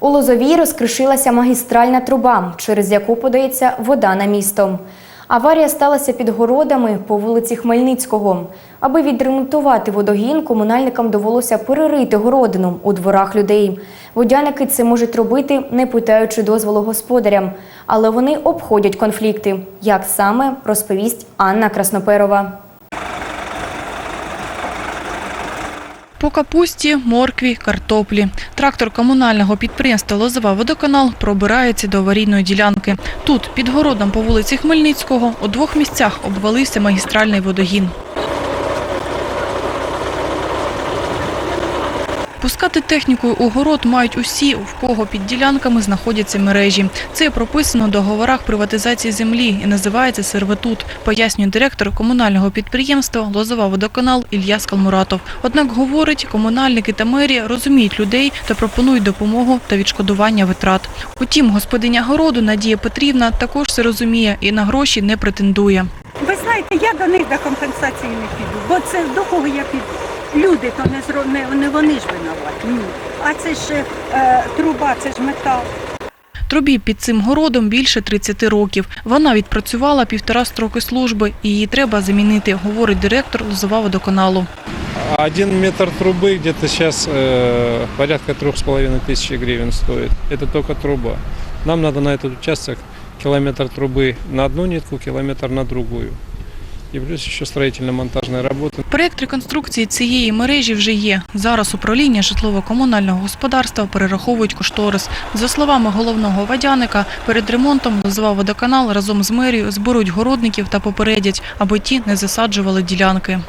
У Лозовій розкришилася магістральна труба, через яку подається вода на місто. Аварія сталася під городами по вулиці Хмельницького. Аби відремонтувати водогін, комунальникам довелося перерити городину у дворах людей. Водяники це можуть робити, не питаючи дозволу господарям, але вони обходять конфлікти. Як саме розповість Анна Красноперова. По капусті, моркві, картоплі. Трактор комунального підприємства Лозова водоканал пробирається до аварійної ділянки. Тут, під городом по вулиці Хмельницького, у двох місцях обвалився магістральний водогін. Пускати технікою у город мають усі, в кого під ділянками знаходяться мережі. Це прописано в договорах приватизації землі і називається сервитут, пояснює директор комунального підприємства Лозова водоканал Ілья Скалмуратов. Однак говорить, комунальники та мерія розуміють людей та пропонують допомогу та відшкодування витрат. Утім, господиня городу Надія Петрівна також це розуміє і на гроші не претендує. Ви знаєте, я до них до компенсації не піду, бо це до кого я піду. Люди то не зро... не, не вони ж винуваті. Ні. А це ж е, труба, це ж метал. Трубі під цим городом більше 30 років. Вона відпрацювала півтора строки служби і її треба замінити, говорить директор Лозова водоканалу. Один метр трубы где-то сейчас э, порядка трех с половиной тысяч гривен стоит. Это только труба. Нам надо на этот участок километр трубы на одну нитку, километр на другую. И плюс еще строительно-монтажные работы. Проєкт реконструкції цієї мережі вже є. Зараз управління житлово-комунального господарства перераховують кошторис. За словами головного водяника, перед ремонтом Лозова водоканал разом з мерією зберуть городників та попередять, аби ті не засаджували ділянки.